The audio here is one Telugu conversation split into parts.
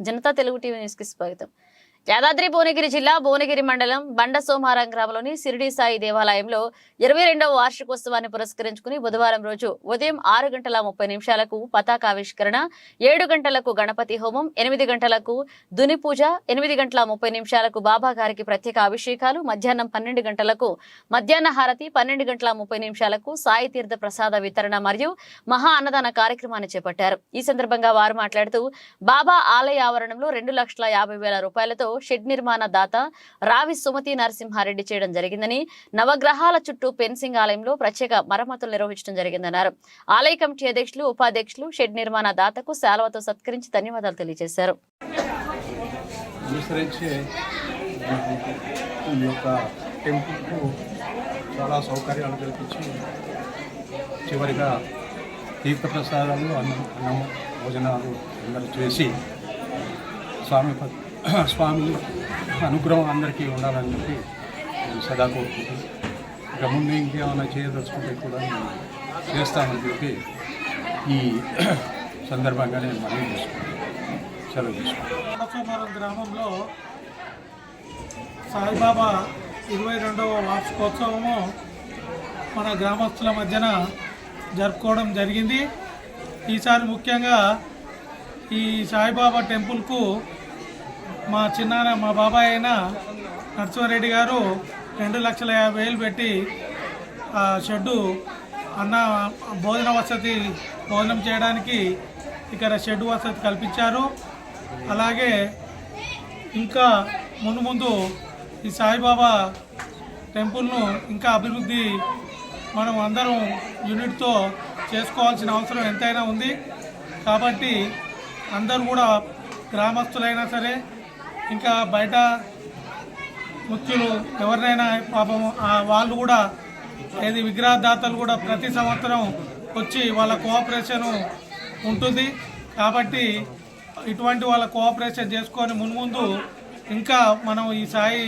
జనతా తెలుగు టీవీ న్యూస్కి స్వాగతం. యాదాద్రి భువనగిరి జిల్లా భువనగిరి మండలం బండ సోమారం గ్రామంలోని సిరిడి సాయి దేవాలయంలో ఇరవై రెండవ వార్షికోత్సవాన్ని పురస్కరించుకుని బుధవారం రోజు ఉదయం ఆరు గంటల ముప్పై నిమిషాలకు పతాకావిష్కరణ ఏడు గంటలకు గణపతి హోమం ఎనిమిది గంటలకు దుని పూజ ఎనిమిది గంటల ముప్పై నిమిషాలకు బాబా గారికి ప్రత్యేక అభిషేకాలు మధ్యాహ్నం పన్నెండు గంటలకు మధ్యాహ్న హారతి పన్నెండు గంటల ముప్పై నిమిషాలకు సాయి తీర్థ ప్రసాద వితరణ మరియు మహా అన్నదాన కార్యక్రమాన్ని చేపట్టారు. ఈ సందర్భంగా వారు మాట్లాడుతూ బాబా ఆలయ ఆవరణంలో రెండు లక్షల యాభై వేల రూపాయలతో షెడ్ నిర్మాణ దాత రావి సుమతి నరసింహారెడ్డి చేయడం జరిగిందని నవగ్రహాల చుట్టూ పెన్సింగ్ ఆలయంలో ప్రత్యేక మరమ్మతులు నిర్వహించడం జరిగిందన్నారు. ఆలయ కమిటీ అధ్యక్షులు ఉపాధ్యక్షులు షెడ్ నిర్మాణ దాతకు శాలవతో సత్కరించి ధన్యవాదాలు తెలియజేశారు. ఈ యొక్క టెంపుల్కు చాలా సౌకర్యాలు కల్పించి చివరిగా తీర్థప్రసాదాలు అన్నం అన్నం భోజనాలు అందరూ చేసి స్వామి స్వామి అనుగ్రహం అందరికీ ఉండాలని చెప్పి నేను సదా కోరుకుంటున్నాను. ఇక ముందు ఇంకేమైనా చేయదలుచుకుంటే కూడా నేను చేస్తామని చెప్పి ఈ సందర్భంగా నేను మళ్ళీ చేసుకున్నాను సెలవు తీసుకుంటాను గ్రామంలో సాయిబాబా ఇరవై రెండవ వార్షికోత్సవము మన గ్రామస్తుల మధ్యన జరుపుకోవడం జరిగింది. ఈసారి ముఖ్యంగా ఈ సాయిబాబా టెంపుల్కు మా చిన్నాన్న మా బాబాయ్ అయిన నరసింహారెడ్డి గారు రెండు లక్షల యాభై వేలు పెట్టి ఆ షెడ్డు అన్న భోజన వసతి భోజనం చేయడానికి ఇక్కడ షెడ్ వసతి కల్పించారు. అలాగే ఇంకా ముందు ముందు ఈ సాయిబాబా టెంపుల్ను ఇంకా అభివృద్ధి మనం అందరం యూనిట్తో చేసుకోవాల్సిన అవసరం ఎంతైనా ఉంది. కాబట్టి అందరూ కూడా గ్రామస్తులైనా సరే ఇంకా బయట ముఖ్యులు ఎవరినైనా పాపం వాళ్ళు కూడా ఏది విగ్రహదాతలు కూడా ప్రతి సంవత్సరం వచ్చి వాళ్ళ కోఆపరేషన్ ఉంటుంది. కాబట్టి ఇటువంటి వాళ్ళ కోఆపరేషన్ చేసుకొని మున్ముందు ఇంకా మనం ఈ సాయి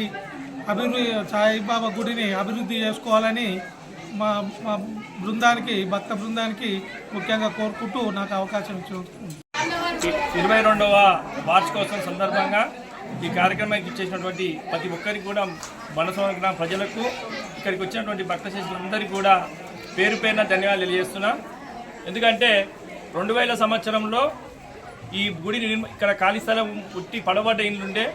అభివృద్ధి సాయిబాబా గుడిని అభివృద్ధి చేసుకోవాలని మా మా బృందానికి భక్త బృందానికి ముఖ్యంగా కోరుకుంటూ నాకు అవకాశం ఇచ్చి ఇరవై రెండవ వార్షికోత్సవం సందర్భంగా ఈ కార్యక్రమానికి ఇచ్చేసినటువంటి ప్రతి ఒక్కరికి కూడా మనసోన గ్రామ ప్రజలకు ఇక్కడికి వచ్చినటువంటి భక్త శిష్యులందరికీ కూడా పేరు పేరున ధన్యవాదాలు తెలియజేస్తున్నా. ఎందుకంటే రెండు వేల సంవత్సరంలో ఈ గుడి ఇక్కడ ఖాళీ స్థలం పుట్టి పడబడ్డ ఇల్లుండే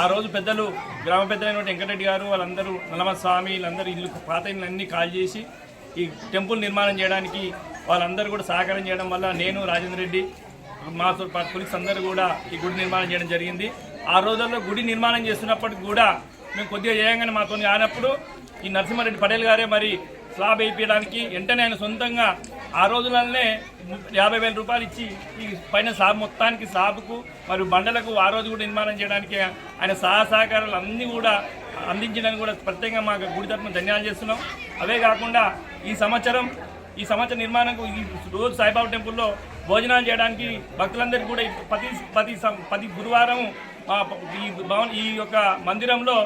ఆ రోజు పెద్దలు గ్రామ పెద్దలైనటువంటి వెంకటరెడ్డి గారు వాళ్ళందరూ నల్లమ స్వామి వీళ్ళందరూ ఇల్లు పాత ఇల్లు అన్నీ కాల్ చేసి ఈ టెంపుల్ నిర్మాణం చేయడానికి వాళ్ళందరూ కూడా సహకారం చేయడం వల్ల నేను రాజేంద్ర రెడ్డి మాతో పాటు పోలీస్ అందరూ కూడా ఈ గుడి నిర్మాణం చేయడం జరిగింది. ఆ రోజుల్లో గుడి నిర్మాణం చేస్తున్నప్పటికి కూడా మేము కొద్దిగా చేయంగానే మాతో ఆనప్పుడు ఈ నరసింహారెడ్డి పటేల్ గారే మరి స్లాబ్ వేయించడానికి వెంటనే ఆయన సొంతంగా ఆ రోజులనే యాభై వేల రూపాయలు ఇచ్చి ఈ పైన స్లాబ్ మొత్తానికి స్లాబ్కు మరియు బండలకు ఆ రోజు కూడా నిర్మాణం చేయడానికి ఆయన సహా సహకారాలు అన్నీ కూడా అందించడానికి కూడా ప్రత్యేకంగా మాకు గుడి తరఫున ధన్యవాదాలు చేస్తున్నాం. అవే కాకుండా ఈ సంవత్సరం ఈ సంవత్సరం నిర్మాణంకు ఈ రోజు సాయిబాబా టెంపుల్లో భోజనాలు చేయడానికి భక్తులందరికీ కూడా ప్రతి ప్రతి సం- ప్రతి గురువారం ఈ భవన్ ఈ యొక్క మందిరంలో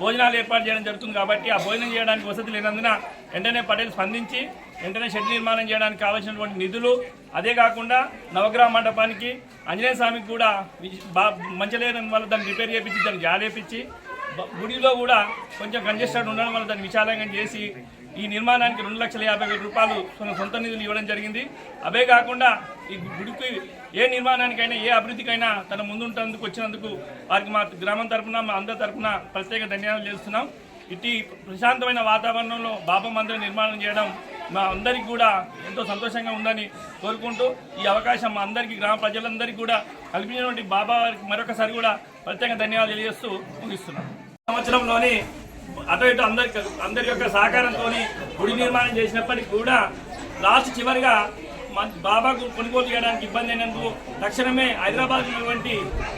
భోజనాలు ఏర్పాటు చేయడం జరుగుతుంది కాబట్టి ఆ భోజనం చేయడానికి వసతి లేనందున వెంటనే పటేల్ స్పందించి వెంటనే షెడ్ నిర్మాణం చేయడానికి కావాల్సినటువంటి నిధులు అదే కాకుండా నవగ్రహ మండపానికి ఆంజనేయ స్వామికి కూడా వి- బా వల్ల దాన్ని రిపేర్ చేయించి దాన్ని జాలేపించి గుడిలో కూడా కొంచెం కంజెస్టెడ్ ఉండడం వల్ల దాన్ని విశాలంగా చేసి ఈ నిర్మాణానికి రెండు లక్షల యాభై వేల రూపాయలు తన సొంత నిధులు ఇవ్వడం జరిగింది. అవే కాకుండా ఈ గుడికి ఏ నిర్మాణానికైనా ఏ అభివృద్ధికైనా తన ముందుంటందుకు వచ్చినందుకు వారికి మా గ్రామం తరఫున మా అందరి తరపున ప్రత్యేక ధన్యవాదాలు చేస్తున్నాం. ఇట్టి ప్రశాంతమైన వాతావరణంలో బాబా మందిరం నిర్మాణం చేయడం మా అందరికీ కూడా ఎంతో సంతోషంగా ఉందని కోరుకుంటూ ఈ అవకాశం మా అందరికీ గ్రామ ప్రజలందరికీ కూడా కల్పించినటువంటి బాబా వారికి మరొకసారి కూడా ప్రత్యేక ధన్యవాదాలు తెలియజేస్తూ ముగిస్తున్నాం. సంవత్సరంలోని అటు ఇటు అందరి అందరి యొక్క సహకారంతో గుడి నిర్మాణం చేసినప్పటికీ కూడా లాస్ట్ చివరిగా బాబాకు కొనుగోలు చేయడానికి ఇబ్బంది అయినందుకు తక్షణమే హైదరాబాద్ ఉన్నటువంటి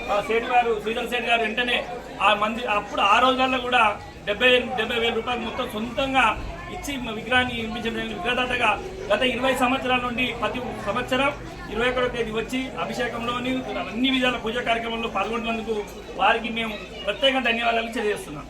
ఆ, గారు శ్రీధర్ సేఠ్ గారు వెంటనే ఆ మంది అప్పుడు ఆ రోజుల్లో కూడా డెబ్బై డెబ్బై వేల రూపాయలు మొత్తం సొంతంగా ఇచ్చి విగ్రహాన్ని నిర్మించిన విగ్రహదాతగా గత ఇరవై సంవత్సరాల నుండి ప్రతి సంవత్సరం ఇరవై ఒకటో తేదీ వచ్చి అభిషేకంలోని అన్ని విధాల పూజా కార్యక్రమంలో పాల్గొన్నందుకు వారికి మేము ప్రత్యేక ధన్యవాదాలు తెలియజేస్తున్నాం.